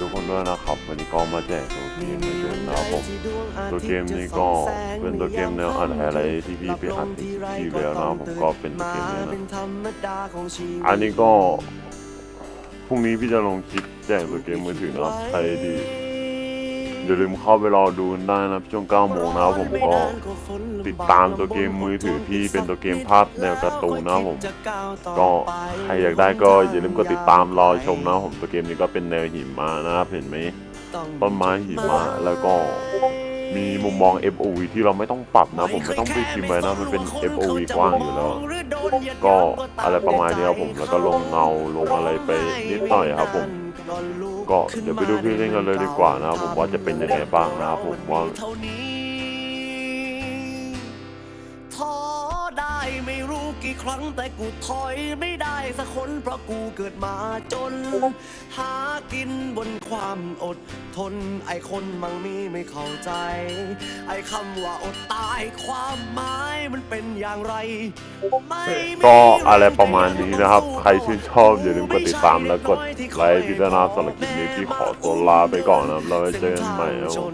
ทุกคนด้วยนะครับ วันนี้ก็มาแจกตัวเกมเหมือนเดิมนะครับผมตัวเกมนี้ก็เป็นตัวเกมแนวอัดอะไรที่พี่ไปอัดที่แล้วนะครับผมก็เป็นตัวเกมนี้นะอันนี้ก็พรุ่งนี้พี่จะลงคลิปแจกตัวเกมมือถือนะครับใครดี อย่าลืมเข้าไปรอดูได้นะช่วง9โมงนะครับผมก็ติดตามตัวเกมมือถือที่เป็นตัวเกมภาพแนวการ์ตูนนะครับผม ก็ใครอยากได้ก็อย่าลืมกดติดตามรอชมนะครับผมตัวเกมนี้ก็เป็นแนวหิมะนะครับเห็นไหมต้นไม้หิมะแล้วก็มีมุมมอง FOV ที่เราไม่ต้องปรับนะ ผมไม่ต้องไปพิมพ์ไว้นะ มันเป็น FOV กว้างอยู่แล้ว ก็อะไรประมาณนี้ครับผมแล้วก็ลงเงาลงอะไรไปนิดหน่อยครับผม ก็เดี๋ยวไปดูพี่เล่นกันเลยดีกว่านะครับผมว่าจะเป็นยังไงบ้างนะผมว่า ได้ไม่รู้กี่ครั้งแต่กูถอยไม่ได้สักคนเพราะกูเกิดมาจน หากินบนความอดทน ไอคนมั่งมีไม่เข้าใจ ไอคำว่าอดตายความหมายมันเป็นอย่างไรไม่มีก็อะไรประมาณนี้นะครับ ใครชื่นชอบอย่าลืมกดติดตามและกดไลค์พิจารณาสำหรับคลิปนี้พี่ขอตัวลาไปก่อนนะครับเราไว้เจอกันใหม่นะครับ